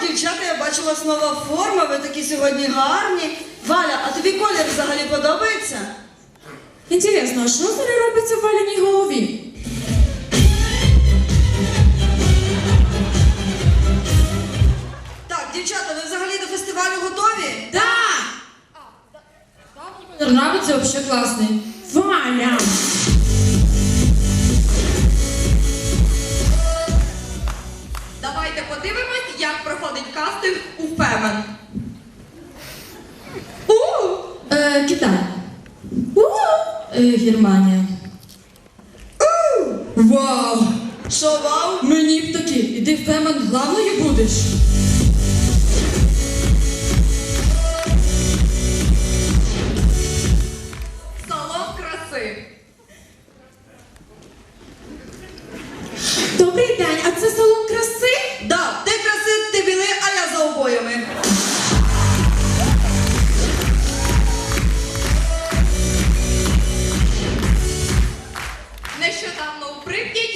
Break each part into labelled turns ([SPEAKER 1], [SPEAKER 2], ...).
[SPEAKER 1] дівчата, я бачу, у вас нова форма, ви такі сьогодні гарні. Валя, а тобі колір взагалі подобається?
[SPEAKER 2] Інтересно, а що зараз робиться в Валяній голові?
[SPEAKER 1] Так, дівчата, ви взагалі до фестивалю готові?
[SPEAKER 2] Да! Мне нравится вообще классный. Валя!
[SPEAKER 3] Давайте подивимось, як проходить кастинг у Фемен. У!
[SPEAKER 2] Е, Китай. У! Е, Германія. У! Вау!
[SPEAKER 1] Що, вау?
[SPEAKER 2] Мені б таки, іди Фемен главною будеш.
[SPEAKER 3] Салон краси.
[SPEAKER 2] Добрий день, а це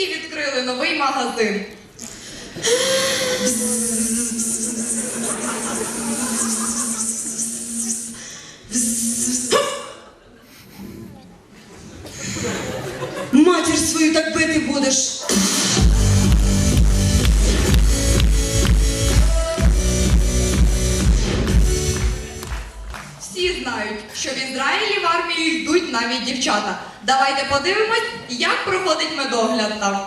[SPEAKER 3] Прип'яті відкрили новий магазин.
[SPEAKER 1] Матір свою так бити будеш.
[SPEAKER 3] Що в Ізраїлі в армію йдуть навіть дівчата. Давайте подивимось, як проходить медогляд там.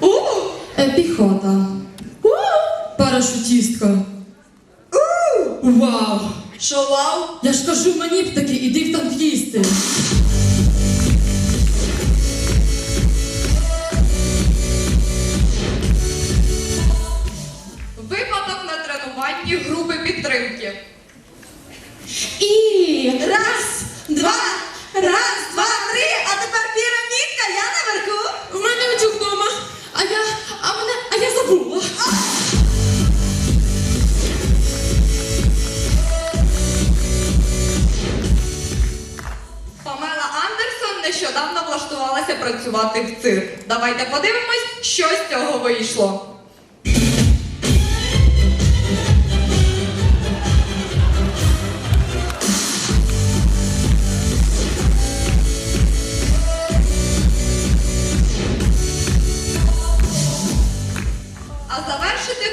[SPEAKER 3] У!
[SPEAKER 2] Е, піхота. У! Парашутістка. У! Вау!
[SPEAKER 1] Що, вау?
[SPEAKER 2] Я ж кажу, мені б таки, іди в танкісти.
[SPEAKER 3] Випадок на тренуванні групи підтримки. Нещодавно влаштувалася працювати в цирк. Давайте подивимось, що з цього вийшло.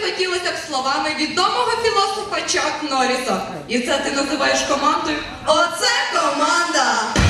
[SPEAKER 3] Хотілося б словами відомого філософа Чак Норріса. І це ти називаєш командою?
[SPEAKER 1] Оце команда!